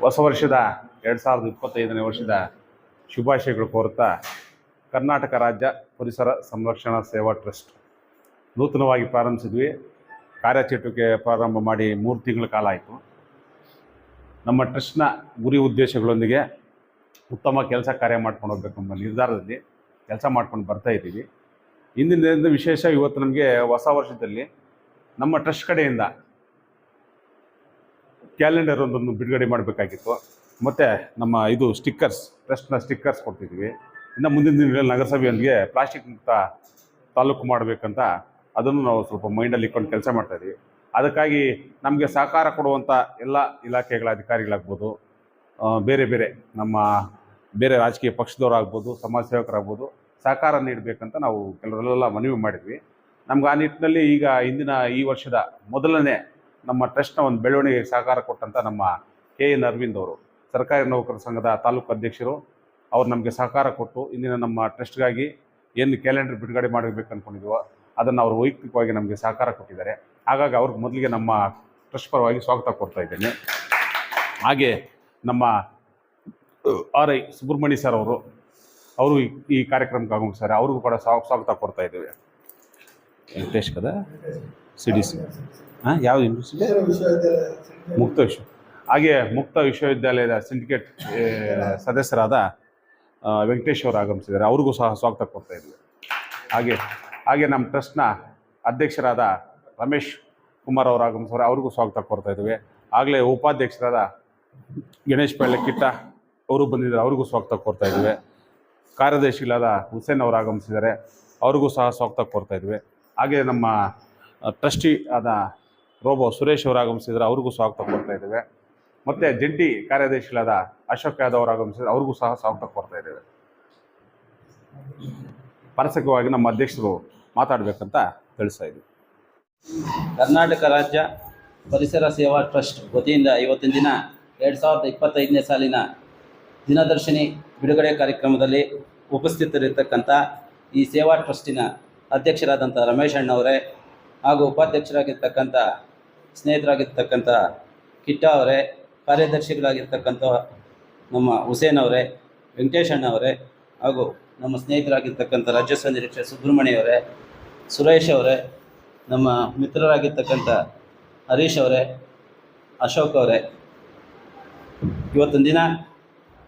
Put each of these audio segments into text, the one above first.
ಹೊಸ ವರ್ಷದ ಎರಡು ಸಾವಿರದ ಇಪ್ಪತ್ತೈದನೇ ವರ್ಷದ ಶುಭಾಶಯಗಳು ಕೋರುತ್ತಾ ಕರ್ನಾಟಕ ರಾಜ್ಯ ಪರಿಸರ ಸಂರಕ್ಷಣಾ ಸೇವಾ ಟ್ರಸ್ಟ್ ನೂತನವಾಗಿ ಪ್ರಾರಂಭಿಸಿದ್ವಿ. ಕಾರ್ಯಚಟುವಿಕೆ ಪ್ರಾರಂಭ ಮಾಡಿ ಮೂರು ತಿಂಗಳ ಕಾಲ ಆಯಿತು. ನಮ್ಮ ಟ್ರಸ್ಟ್ನ ಗುರಿ ಉದ್ದೇಶಗಳೊಂದಿಗೆ ಉತ್ತಮ ಕೆಲಸ ಕಾರ್ಯ ಮಾಡ್ಕೊಂಡು ಹೋಗ್ಬೇಕು ಎಂಬ ನಿರ್ಧಾರದಲ್ಲಿ ಕೆಲಸ ಮಾಡ್ಕೊಂಡು ಬರ್ತಾ ಇದ್ದೀವಿ. ಇಂದಿನ ವಿಶೇಷ ಇವತ್ತು ನಮಗೆ ಹೊಸ ವರ್ಷದಲ್ಲಿ ನಮ್ಮ ಟ್ರಸ್ಟ್ ಕಡೆಯಿಂದ ಕ್ಯಾಲೆಂಡರ್ ಒಂದನ್ನು ಬಿಡುಗಡೆ ಮಾಡಬೇಕಾಗಿತ್ತು. ಮತ್ತು ನಮ್ಮ ಇದು ಸ್ಟಿಕ್ಕರ್ಸ್ ಟ್ರಸ್ಟ್ನ ಸ್ಟಿಕ್ಕರ್ಸ್ ಕೊಡ್ತಿದ್ವಿ. ಇನ್ನು ಮುಂದಿನ ದಿನಗಳಲ್ಲಿ ನಗರಸಭೆಯೊಂದಿಗೆ ಪ್ಲಾಸ್ಟಿಕ್ ಮುಕ್ತ ತಾಲೂಕು ಮಾಡಬೇಕಂತ ಅದನ್ನು ನಾವು ಸ್ವಲ್ಪ ಮೈಂಡಲ್ಲಿ ಇಟ್ಕೊಂಡು ಕೆಲಸ ಮಾಡ್ತಾಯಿದ್ವಿ ಅದಕ್ಕಾಗಿ ನಮಗೆ ಸಹಕಾರ ಕೊಡುವಂಥ ಎಲ್ಲ ಇಲಾಖೆಗಳ ಅಧಿಕಾರಿಗಳಾಗ್ಬೋದು ಬೇರೆ ಬೇರೆ ನಮ್ಮ ಬೇರೆ ರಾಜಕೀಯ ಪಕ್ಷದವರಾಗ್ಬೋದು, ಸಮಾಜ ಸೇವಕರಾಗ್ಬೋದು ಸಹಕಾರ ನೀಡಬೇಕಂತ ನಾವು ಕೆಲವರೆಲ್ಲ ಮನವಿ ಮಾಡಿದ್ವಿ. ನಮ್ಗೆ ಆ ನಿಟ್ಟಿನಲ್ಲಿ ಈಗ ಇಂದಿನ ಈ ವರ್ಷದ ಮೊದಲನೇ ನಮ್ಮ ಟ್ರಸ್ಟ್ನ ಒಂದು ಬೆಳವಣಿಗೆಗೆ ಸಹಕಾರ ಕೊಟ್ಟಂಥ ನಮ್ಮ ಕೆ ಎನ್ ಅರವಿಂದ್ ಅವರು. ಸರ್ಕಾರಿ ನೌಕರರ ಸಂಘದ ತಾಲೂಕು ಅಧ್ಯಕ್ಷರು, ಅವ್ರು ನಮಗೆ ಸಹಕಾರ ಕೊಟ್ಟು ಇಂದಿನ ನಮ್ಮ ಟ್ರಸ್ಟ್ಗಾಗಿ ಏನು ಕ್ಯಾಲೆಂಡರ್ ಬಿಡುಗಡೆ ಮಾಡಬೇಕು ಅಂದ್ಕೊಂಡಿದ್ವೋ ಅದನ್ನು ಅವರು ವೈಯಕ್ತಿಕವಾಗಿ ನಮಗೆ ಸಹಕಾರ ಕೊಟ್ಟಿದ್ದಾರೆ. ಹಾಗಾಗಿ ಅವ್ರಿಗೆ ಮೊದಲಿಗೆ ನಮ್ಮ ಟ್ರಸ್ಟ್ ಪರವಾಗಿ ಸ್ವಾಗತ ಕೊಡ್ತಾ ಇದ್ದೇನೆ. ಹಾಗೆ ನಮ್ಮ ಆರ್ ಐ ಸುಬ್ರಹ್ಮಣ್ಯ ಸರ್ ಅವರು ಅವರು ಈ- ಕಾರ್ಯಕ್ರಮಕ್ಕೆ ಆಗಮಿಸ್ತಾರೆ ಅವ್ರಿಗೂ ಕೂಡ ಸ್ವಾ- ಸ್ವಾಗತ ಕೊಡ್ತಾ ಇದ್ದೇವೆ. ವೆಂಕಟೇಶ್ ಕದ, ಸಿ ಡಿ ಸಿ. ಹಾಂ ಯಾವ ಯೂನಿವರ್ಸಿಟಿ ಮುಕ್ತ ವಿಶ್ವ ಹಾಗೆ ಮುಕ್ತ ವಿಶ್ವವಿದ್ಯಾಲಯದ ಸಿಂಡಿಕೇಟ್ ಸದಸ್ಯರಾದ ವೆಂಕಟೇಶ್ ಅವರು ಆಗಮಿಸಿದ್ದಾರೆ. ಅವ್ರಿಗೂ ಸಹ ಸ್ವಾಗತ ಕೊಡ್ತಾ ಇದ್ದೀವಿ ಹಾಗೆ ಹಾಗೆ ನಮ್ಮ ಟ್ರಸ್ಟ್ನ ಅಧ್ಯಕ್ಷರಾದ ರಮೇಶ್ ಕುಮಾರ್ ಅವರು ಆಗಮಿಸಿದ್ರೆ ಅವ್ರಿಗೂ ಸ್ವಾಗತ ಕೊಡ್ತಾ ಇದ್ದೀವಿ ಆಗಲೇ ಉಪಾಧ್ಯಕ್ಷರಾದ ಗಣೇಶ್ ಪಳ್ಳೆ ಕಿಟ್ಟ ಅವರು ಬಂದಿದ್ದಾರೆ. ಅವ್ರಿಗೂ ಸ್ವಾಗತ ಕೊಡ್ತಾ ಇದ್ದೀವಿ ಕಾರ್ಯದರ್ಶಿಗಳಾದ ಹುಸೇನ್ ಅವರು ಆಗಮಿಸಿದ್ದಾರೆ. ಅವ್ರಿಗೂ ಸಹ ಸ್ವಾಗತ ಕೊಡ್ತಾ ಇದ್ವಿ. ಹಾಗೆ ನಮ್ಮ ಟ್ರಸ್ಟಿ ಆದ ರೋಬೋ ಸುರೇಶ್ ಅವರು ಆಗಮಿಸಿದ್ರೆ ಅವ್ರಿಗೂ ಸ್ವಾಗತ ಕೊಡ್ತಾ ಇದ್ದೇವೆ. ಮತ್ತು ಜಂಟಿ ಕಾರ್ಯದರ್ಶಿಗಳಾದ ಅಶೋಕ್ ಯಾದವ್ ಅವರು ಆಗಮಿಸಿದ್ರೆ ಅವ್ರಿಗೂ ಸಹ ಸ್ವಾಗತ ಕೊಡ್ತಾ ಇದ್ದೇವೆ. ಪರಸಕವಾಗಿ ನಮ್ಮ ಅಧ್ಯಕ್ಷರು ಮಾತಾಡಬೇಕಂತ ತಿಳಿಸ್ತಾ ಇದ್ದೀವಿ ಕರ್ನಾಟಕ ರಾಜ್ಯ ಪರಿಸರ ಸೇವಾ ಟ್ರಸ್ಟ್ ವತಿಯಿಂದ ಇವತ್ತಿನ ದಿನ ಎರಡು ಸಾವಿರದ ಇಪ್ಪತ್ತೈದನೇ ಸಾಲಿನ ದಿನದರ್ಶಿನಿ ಬಿಡುಗಡೆ ಕಾರ್ಯಕ್ರಮದಲ್ಲಿ ಉಪಸ್ಥಿತರಿರ್ತಕ್ಕಂಥ ಈ ಸೇವಾ ಟ್ರಸ್ಟಿನ ಅಧ್ಯಕ್ಷರಾದಂಥ ರಮೇಶ್ ಅಣ್ಣವರೇ ಹಾಗೂ ಉಪಾಧ್ಯಕ್ಷರಾಗಿರ್ತಕ್ಕಂಥ ಸ್ನೇಹಿತರಾಗಿರ್ತಕ್ಕಂಥ ಕಿಟ್ಟ ಅವರೇ, ಕಾರ್ಯದರ್ಶಿಗಳಾಗಿರ್ತಕ್ಕಂಥ ನಮ್ಮ ಹುಸೇನ್ ಅವರೇ, ವೆಂಕಟೇಶ್ ಅಣ್ಣ ಅವರೇ, ಹಾಗೂ ನಮ್ಮ ಸ್ನೇಹಿತರಾಗಿರ್ತಕ್ಕಂಥ ರಾಜ್ಯೋತ್ಸವ ನಿರೀಕ್ಷೆ ಸುಬ್ರಹ್ಮಣ್ಯ ಅವರೇ, ಸುರೇಶ್ ಅವರೇ, ನಮ್ಮ ಮಿತ್ರರಾಗಿರ್ತಕ್ಕಂಥ ಹರೀಶ್ ಅವರೇ, ಅಶೋಕ್ ಅವರೇ. ಇವತ್ತಿನ ದಿನ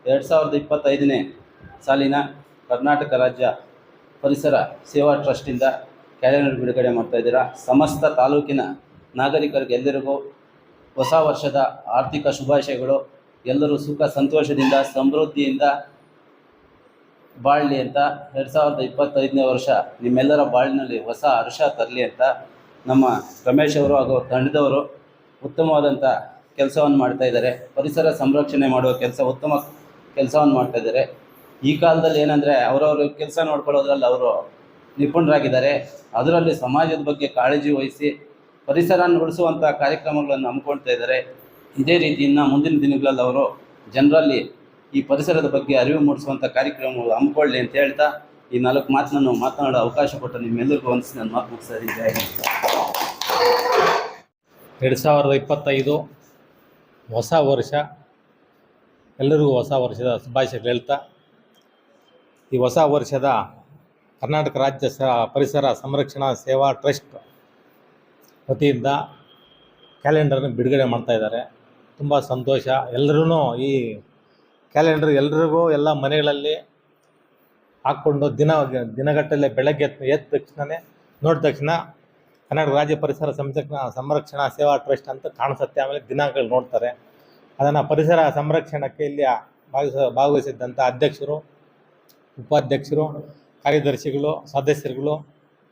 ಎರಡು ಸಾವಿರದ ಇಪ್ಪತ್ತೈದನೇ ಸಾಲಿನ ಕರ್ನಾಟಕ ರಾಜ್ಯ ಪರಿಸರ ಸೇವಾ ಟ್ರಸ್ಟಿಂದ ಕ್ಯಾಲೆಂಡರ್ ಬಿಡುಗಡೆ ಮಾಡ್ತಾ ಇದ್ದೀರಾ. ಸಮಸ್ತ ತಾಲೂಕಿನ ನಾಗರಿಕರಿಗೆ ಎಲ್ಲರಿಗೂ ಹೊಸ ವರ್ಷದ ಆರ್ಥಿಕ ಶುಭಾಶಯಗಳು. ಎಲ್ಲರೂ ಸುಖ ಸಂತೋಷದಿಂದ, ಸಮೃದ್ಧಿಯಿಂದ ಬಾಳಲಿ ಅಂತ ಎರಡು ಸಾವಿರದ ಇಪ್ಪತ್ತೈದನೇ ವರ್ಷ ನಿಮ್ಮೆಲ್ಲರ ಬಾಳಿನಲ್ಲಿ ಹೊಸ ಹರ್ಷ ತರಲಿ ಅಂತ ನಮ್ಮ ರಮೇಶ್ ಅವರು ಹಾಗೂ ತಂಡದವರು ಉತ್ತಮವಾದಂಥ ಕೆಲಸವನ್ನು ಮಾಡ್ತಾ ಇದ್ದಾರೆ. ಪರಿಸರ ಸಂರಕ್ಷಣೆ ಮಾಡುವ ಕೆಲಸ, ಉತ್ತಮ ಕೆಲಸವನ್ನು ಮಾಡ್ತಾ ಇದ್ದಾರೆ. ಈ ಕಾಲದಲ್ಲಿ ಏನಂದರೆ ಅವರವರು ಕೆಲಸ ನೋಡ್ಕೊಳ್ಳೋದ್ರಲ್ಲಿ ಅವರು ನಿಪುಣರಾಗಿದ್ದಾರೆ. ಅದರಲ್ಲಿ ಸಮಾಜದ ಬಗ್ಗೆ ಕಾಳಜಿ ವಹಿಸಿ ಪರಿಸರ ಉಳಿಸುವಂತಹ ಕಾರ್ಯಕ್ರಮಗಳನ್ನು ಹಮ್ಮಿಕೊಳ್ತಾ ಇದ್ದಾರೆ. ಇದೇ ರೀತಿ ಮುಂದಿನ ದಿನಗಳಲ್ಲಿ ಅವರು ಜನರಲ್ಲಿ ಈ ಪರಿಸರದ ಬಗ್ಗೆ ಅರಿವು ಮೂಡಿಸುವಂಥ ಕಾರ್ಯಕ್ರಮಗಳು ಹಮ್ಮಿಕೊಳ್ಳಿ ಅಂತ ಹೇಳ್ತಾ ಈ ನಾಲ್ಕು ಮಾತನ್ನು ಮಾತನಾಡೋ ಅವಕಾಶ ಕೊಟ್ಟು ನಿಮ್ಮೆಲ್ಲರಿಗೂ ಹೊಂದಿಸಿ ನನ್ನ ಮಾತು ಮುಗಿಸ್ತಾ ಇದ್ದೀನಿ. ಎರಡು ಸಾವಿರದ ಇಪ್ಪತ್ತೈದು ಹೊಸ ವರ್ಷ. ಎಲ್ಲರಿಗೂ ಹೊಸ ವರ್ಷದ ಶುಭಾಶಯಗಳು ಹೇಳ್ತಾ. ಈ ಹೊಸ ವರ್ಷದ ಕರ್ನಾಟಕ ರಾಜ್ಯ ಪರಿಸರ ಸಂರಕ್ಷಣಾ ಸೇವಾ ಟ್ರಸ್ಟ್ ವತಿಯಿಂದ ಕ್ಯಾಲೆಂಡರ್ನ ಬಿಡುಗಡೆ ಮಾಡ್ತಾ ಇದ್ದಾರೆ. ತುಂಬ ಸಂತೋಷ. ಎಲ್ಲರೂ ಈ ಕ್ಯಾಲೆಂಡರ್ ಎಲ್ರಿಗೂ ಎಲ್ಲ ಮನೆಗಳಲ್ಲಿ ಹಾಕ್ಕೊಂಡು ದಿನ ದಿನಗಟ್ಟಲೆ ಬೆಳಗ್ಗೆ ಎದ್ದು ತಕ್ಷಣವೇ ನೋಡಿದ ತಕ್ಷಣ ಕರ್ನಾಟಕ ರಾಜ್ಯ ಪರಿಸರ ಸಂರಕ್ಷಣಾ ಸಂರಕ್ಷಣಾ ಸೇವಾ ಟ್ರಸ್ಟ್ ಅಂತ ಕಾಣಿಸುತ್ತೆ. ಆಮೇಲೆ ದಿನಾಂಕಗಳು ನೋಡ್ತಾರೆ. ಅದನ್ನು ಪರಿಸರ ಸಂರಕ್ಷಣಕ್ಕೆ ಇಲ್ಲಿ ಭಾಗವಹಿಸ ಭಾಗವಹಿಸಿದ್ದಂಥ ಅಧ್ಯಕ್ಷರು, ಉಪಾಧ್ಯಕ್ಷರು, ಕಾರ್ಯದರ್ಶಿಗಳು, ಸದಸ್ಯರುಗಳು,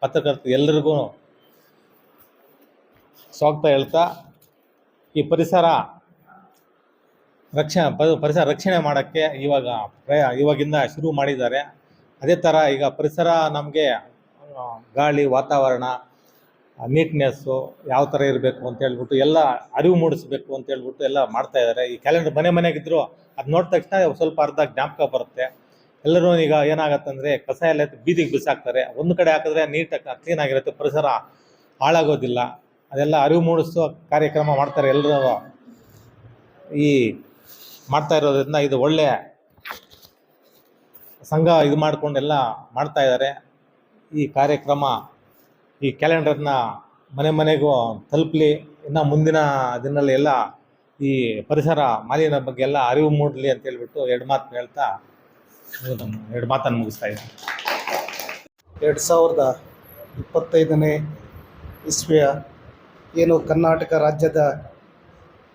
ಪತ್ರಕರ್ತರು ಎಲ್ಲರಿಗೂ ಸ್ವಾಗತ ಹೇಳ್ತಾ, ಈ ಪರಿಸರ ರಕ್ಷಣೆ ಪರಿಸರ ರಕ್ಷಣೆ ಮಾಡೋಕ್ಕೆ ಇವಾಗ ಪ್ರಯ, ಇವಾಗಿಂದ ಶುರು ಮಾಡಿದ್ದಾರೆ. ಅದೇ ಥರ ಈಗ ಪರಿಸರ ನಮಗೆ ಗಾಳಿ, ವಾತಾವರಣ, ನೀಟ್ನೆಸ್ಸು ಯಾವ ಥರ ಇರಬೇಕು ಅಂತ ಹೇಳ್ಬಿಟ್ಟು ಎಲ್ಲ ಅರಿವು ಮೂಡಿಸ್ಬೇಕು ಅಂತ ಹೇಳ್ಬಿಟ್ಟು ಎಲ್ಲ ಮಾಡ್ತಾ ಇದ್ದಾರೆ. ಈ ಕ್ಯಾಲೆಂಡರ್ ಮನೆ ಮನೆಗಿದ್ರು ಅದು ನೋಡಿದ ತಕ್ಷಣ ಸ್ವಲ್ಪ ಅರ್ಧ ಜ್ಞಾಪಕ ಬರುತ್ತೆ. ಎಲ್ಲರೂ ಈಗ ಏನಾಗತ್ತಂದರೆ ಕಸ ಎಲ್ಲ ಬೀದಿಗೆ ಬಿಸಾಕ್ತಾರೆ. ಒಂದು ಕಡೆ ಹಾಕಿದ್ರೆ ನೀಟಾಗಿ ಕ್ಲೀನ್ ಆಗಿರುತ್ತೆ. ಪರಿಸರ ಹಾಳಾಗೋದಿಲ್ಲ. ಅದೆಲ್ಲ ಅರಿವು ಮೂಡಿಸೋ ಕಾರ್ಯಕ್ರಮ ಮಾಡ್ತಾರೆ ಎಲ್ಲರೂ ಈ ಮಾಡ್ತಾ ಇರೋದ್ರಿಂದ ಇದು ಒಳ್ಳೆಯ ಸಂಘ ಇದು ಮಾಡಿಕೊಂಡೆಲ್ಲ ಮಾಡ್ತಾ ಇದ್ದಾರೆ. ಈ ಕಾರ್ಯಕ್ರಮ ಈ ಕ್ಯಾಲೆಂಡರ್ನ ಮನೆ ಮನೆಗೂ ತಲುಪಲಿ. ಇನ್ನು ಮುಂದಿನ ದಿನದಲ್ಲಿ ಎಲ್ಲ ಈ ಪರಿಸರ ಮಾಲಿನ್ಯ ಬಗ್ಗೆ ಎಲ್ಲ ಅರಿವು ಮೂಡಲಿ ಅಂತ ಹೇಳ್ಬಿಟ್ಟು ಎರಡು ಮಾತು ಹೇಳ್ತಾ ಎರಡು ಮಾತನ್ನು ಮುಗಿಸ್ತಾ ಇದ್ದೀನಿ. ಎರಡು ಸಾವಿರದ ಇಪ್ಪತ್ತೈದನೇ ಇಸ್ವಿಯ ಏನು ಕರ್ನಾಟಕ ರಾಜ್ಯದ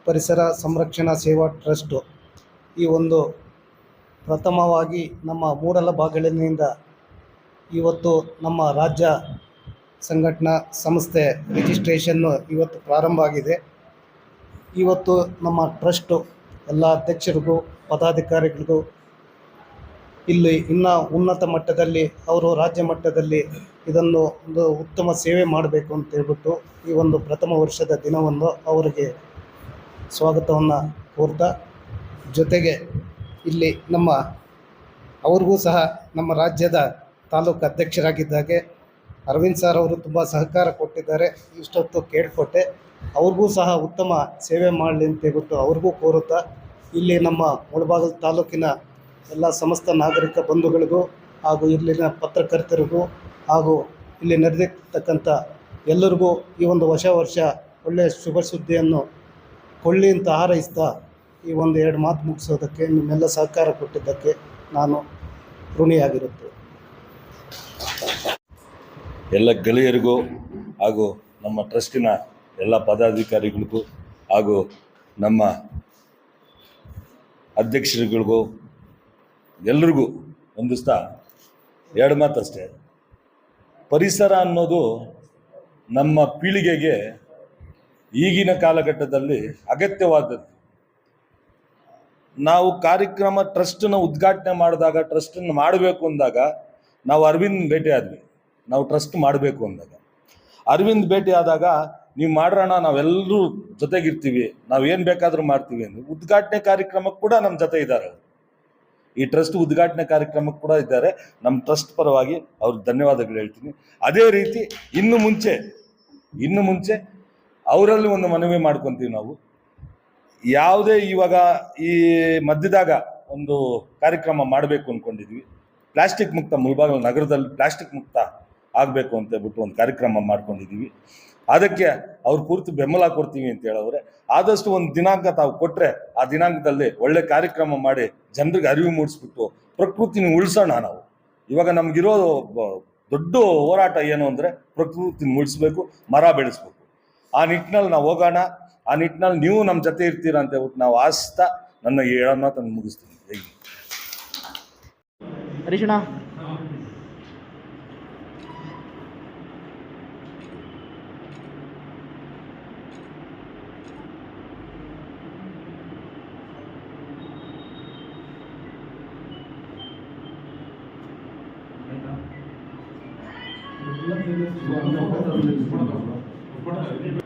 ಪರಿಸರ ಸಂರಕ್ಷಣಾ ಸೇವಾ ಟ್ರಸ್ಟು. ಈ ಒಂದು ಪ್ರಥಮವಾಗಿ ನಮ್ಮ ಮೂಡಲ ಬಾಗಿಲಿನಿಂದ ಇವತ್ತು ನಮ್ಮ ರಾಜ್ಯ ಸಂಘಟನಾ ಸಂಸ್ಥೆ ರಿಜಿಸ್ಟ್ರೇಷನ್ನು ಇವತ್ತು ಪ್ರಾರಂಭ ಆಗಿದೆ. ಇವತ್ತು ನಮ್ಮ ಟ್ರಸ್ಟು ಎಲ್ಲ ಅಧ್ಯಕ್ಷರಿಗೂ, ಪದಾಧಿಕಾರಿಗಳಿಗೂ ಇಲ್ಲಿ ಇನ್ನೂ ಉನ್ನತ ಮಟ್ಟದಲ್ಲಿ, ಅವರು ರಾಜ್ಯ ಮಟ್ಟದಲ್ಲಿ ಇದನ್ನು ಒಂದು ಉತ್ತಮ ಸೇವೆ ಮಾಡಬೇಕು ಅಂತ ಹೇಳ್ಬಿಟ್ಟು ಈ ಒಂದು ಪ್ರಥಮ ವರ್ಷದ ದಿನವನ್ನು ಅವರಿಗೆ ಸ್ವಾಗತವನ್ನು ಕೋರ್ತಾ, ಜೊತೆಗೆ ಇಲ್ಲಿ ನಮ್ಮ, ಅವ್ರಿಗೂ ಸಹ ನಮ್ಮ ರಾಜ್ಯದ ತಾಲೂಕು ಅಧ್ಯಕ್ಷರಾಗಿದ್ದಾಗೆ ಅರವಿಂದ್ ಸರ್ ಅವರು ತುಂಬ ಸಹಕಾರ ಕೊಟ್ಟಿದ್ದಾರೆ, ಇಷ್ಟೊತ್ತು ಕೇಳಿಕೊಟ್ಟೆ. ಅವ್ರಿಗೂ ಸಹ ಉತ್ತಮ ಸೇವೆ ಮಾಡಲಿ ಅಂತ ಹೇಳ್ಬಿಟ್ಟು ಅವ್ರಿಗೂ ಕೋರುತ್ತಾ, ಇಲ್ಲಿ ನಮ್ಮ ಮುಳಬಾಗಿಲು ತಾಲೂಕಿನ ಎಲ್ಲ ಸಮಸ್ತ ನಾಗರಿಕ ಬಂಧುಗಳಿಗೂ ಹಾಗೂ ಇಲ್ಲಿನ ಪತ್ರಕರ್ತರಿಗೂ ಹಾಗೂ ಇಲ್ಲಿ ನಡೆದಿರ್ತಕ್ಕಂಥ ಎಲ್ಲರಿಗೂ ಈ ಒಂದು ಹೊಸ ವರ್ಷ ಒಳ್ಳೆಯ ಶುಭ ಸುದ್ದಿಯನ್ನು ಕೊಳ್ಳಿ ಅಂತ ಹಾರೈಸ್ತಾ ಈ ಒಂದು ಎರಡು ಮಾತು ಮುಗಿಸೋದಕ್ಕೆ ನಿಮ್ಮೆಲ್ಲ ಸಹಕಾರ ಕೊಟ್ಟಿದ್ದಕ್ಕೆ ನಾನು ಋಣಿಯಾಗಿರುತ್ತೆ ಎಲ್ಲ ಗೆಳೆಯರಿಗೂ ಹಾಗೂ ನಮ್ಮ ಟ್ರಸ್ಟಿನ ಎಲ್ಲ ಪದಾಧಿಕಾರಿಗಳಿಗೂ ಹಾಗೂ ನಮ್ಮ ಅಧ್ಯಕ್ಷರುಗಳಿಗೂ ಎಲ್ರಿಗೂ ಹೊಂದಿಸ್ತಾ ಎರಡು ಮಾತಷ್ಟೇ. ಪರಿಸರ ಅನ್ನೋದು ನಮ್ಮ ಪೀಳಿಗೆಗೆ ಈಗಿನ ಕಾಲಘಟ್ಟದಲ್ಲಿ ಅಗತ್ಯವಾದದ್ದು. ನಾವು ಕಾರ್ಯಕ್ರಮ ಟ್ರಸ್ಟನ್ನ ಉದ್ಘಾಟನೆ ಮಾಡಿದಾಗ ಟ್ರಸ್ಟನ್ನು ಮಾಡಬೇಕು ಅಂದಾಗ, ನಾವು ಅರವಿಂದ್ ಭೇಟಿ ಆದ್ವಿ. ನಾವು ಟ್ರಸ್ಟ್ ಮಾಡಬೇಕು ಅಂದಾಗ. ಅರವಿಂದ್ ಭೇಟಿ ಆದಾಗ, ನೀವು ಮಾಡ್ರಣ ನಾವೆಲ್ಲರೂ ಜೊತೆಗಿರ್ತೀವಿ, ನಾವು ಏನು ಬೇಕಾದರೂ ಮಾಡ್ತೀವಿ ಅಂದ್ರೆ ಉದ್ಘಾಟನೆ ಕಾರ್ಯಕ್ರಮಕ್ಕೆ ಕೂಡ ನಮ್ಮ ಜೊತೆ ಇದ್ದಾರೆ ಈ ಟ್ರಸ್ಟ್ ಉದ್ಘಾಟನೆ ಕಾರ್ಯಕ್ರಮಕ್ಕೆ ಕೂಡ ಇದ್ದಾರೆ. ನಮ್ಮ ಟ್ರಸ್ಟ್ ಪರವಾಗಿ ಅವ್ರಿಗೆ ಧನ್ಯವಾದಗಳು ಹೇಳ್ತೀನಿ. ಅದೇ ರೀತಿ ಇನ್ನು ಮುಂಚೆ ಇನ್ನು ಮುಂಚೆ ಅವರಲ್ಲಿ ಒಂದು ಮನವಿ ಮಾಡ್ಕೊತೀವಿ ನಾವು. ಯಾವುದೇ ಇವಾಗ ಈ ಮಧ್ಯದಾಗ ಒಂದು ಕಾರ್ಯಕ್ರಮ ಮಾಡಬೇಕು ಅಂದ್ಕೊಂಡಿದ್ವಿ ಪ್ಲಾಸ್ಟಿಕ್ ಮುಕ್ತ ಮುಳಬಾಗಿಲು ನಗರದಲ್ಲಿ ಪ್ಲಾಸ್ಟಿಕ್ ಮುಕ್ತ ಆಗಬೇಕು ಅಂತ ಹೇಳ್ಬಿಟ್ಟು ಒಂದು ಕಾರ್ಯಕ್ರಮ ಮಾಡ್ಕೊಂಡಿದ್ದೀವಿ ಅದಕ್ಕೆ ಅವ್ರ ಕುರಿತು ಬೆಂಬಲ ಕೊಡ್ತೀವಿ ಅಂತ ಹೇಳವ್ರೆ. ಆದಷ್ಟು ಒಂದು ದಿನಾಂಕ ತಾವು ಕೊಟ್ಟರೆ ಆ ದಿನಾಂಕದಲ್ಲಿ ಒಳ್ಳೆ ಕಾರ್ಯಕ್ರಮ ಮಾಡಿ ಜನರಿಗೆ ಅರಿವು ಮೂಡಿಸ್ಬಿಟ್ಟು ಪ್ರಕೃತಿನ ಉಳಿಸೋಣ ನಾವು. ಇವಾಗ ನಮಗಿರೋ ದೊಡ್ಡ ಹೋರಾಟ ಏನು ಅಂದರೆ ಪ್ರಕೃತಿನ ಉಳಿಸ್ಬೇಕು, ಮರ ಬೆಳೆಸ್ಬೇಕು. ಆ ನಿಟ್ಟಿನಲ್ಲಿ ನಾವು ಹೋಗೋಣ, ಆ ನಿಟ್ಟಿನಲ್ಲಿ ನೀವು ನಮ್ಮ ಜೊತೆ ಇರ್ತೀರ ಅಂತ ಹೇಳ್ಬಿಟ್ಟು ನಾವು ಆಸ್ತಾ ನನ್ನ ಹೇಳೋಣ ತಂದು ಮುಗಿಸ್ತೀನಿ. ಜೈ ಹಿಂದ್.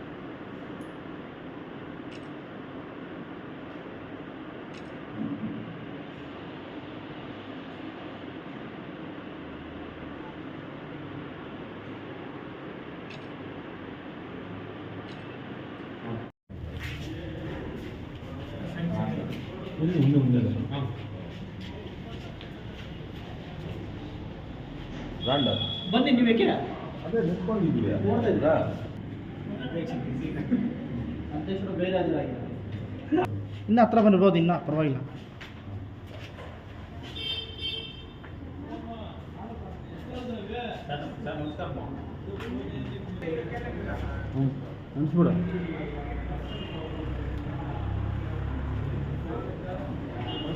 ಹರೀಶಣ್ಣ ಬನ್ನಿ ನೀವು ಯಾಕೆ ಅಧ್ಯಕ್ಷರು ಬೇರೆ ಹಾಜರಾಗಿದ್ದಾರೆ ಇನ್ನು ಹತ್ರ ಬಂದಿರ್ಬೋದು ಇನ್ನ ಪರವಾಗಿಲ್ಲ. ಅನ್ಸ್ಬಿಡು.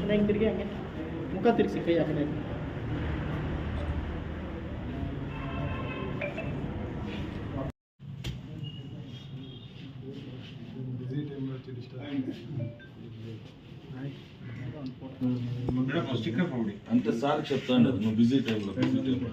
ಹೆಂಗೆ ತಿರುಗಿ ಹಂಗೆ ಮುಖ ತಿರ್ಗಿಸಿ ಕೈ ಹಾಕಿ అంటే సార్ చెప్తాండి నువ్వు బిజీ టైంలో బిజీ టైంలో